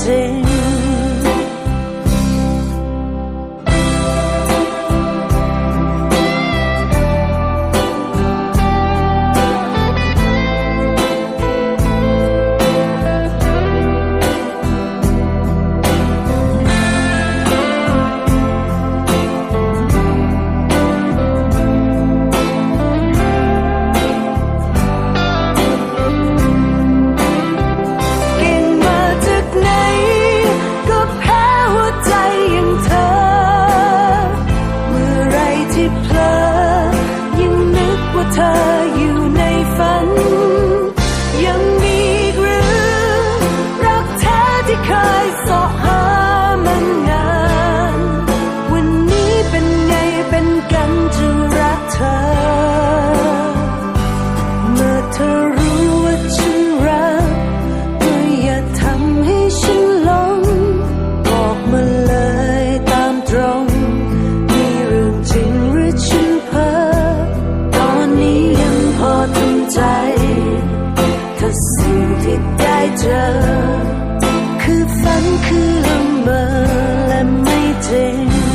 setting ที่ได้เจอ คือฝันคือละเมอและไม่จริง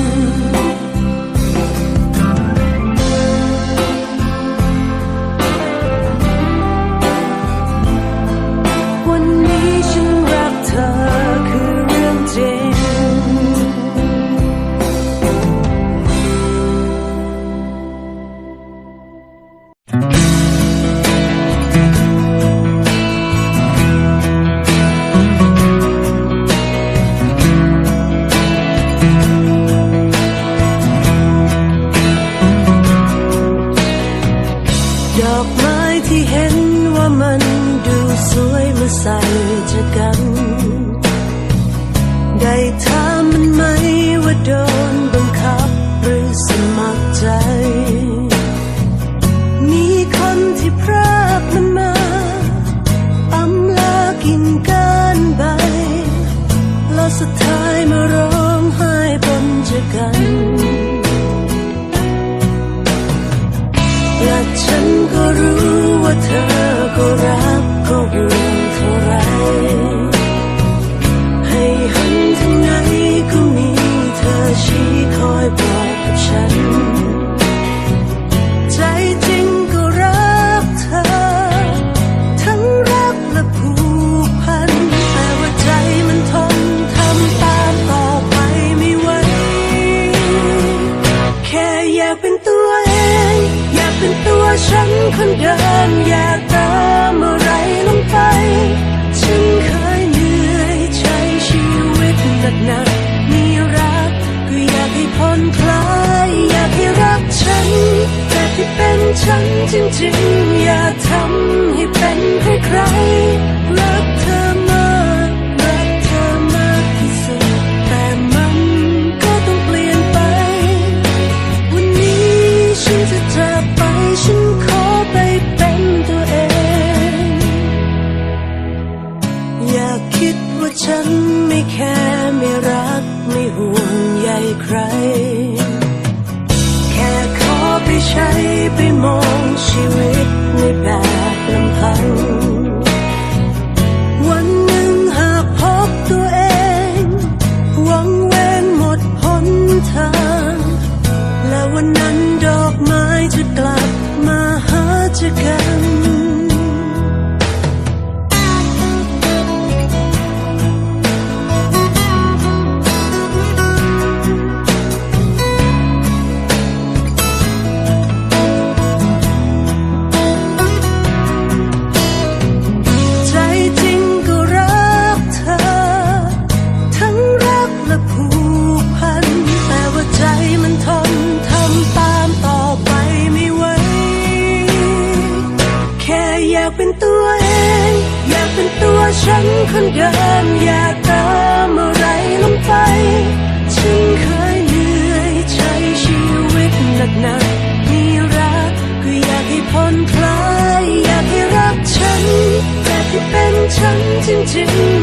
I อยากติมอะไรลงไป ฉันเคยเหนื่อยใช้ชีวิตหนักหนักมีรักก็อยากให้ผ่อนคลาย อยากให้รักฉัน แต่ที่เป็นฉันจริงๆ อย่าทำให้เป็นใครๆราเฉันคนเดิมอยากเติมอะไรลงไป ฉันเคยเหนื่อยใช้ชีวิตหนักๆมีรักก็อยากให้พ้นคลาย อยากให้รักฉันแต่ที่เป็นฉันจริงๆ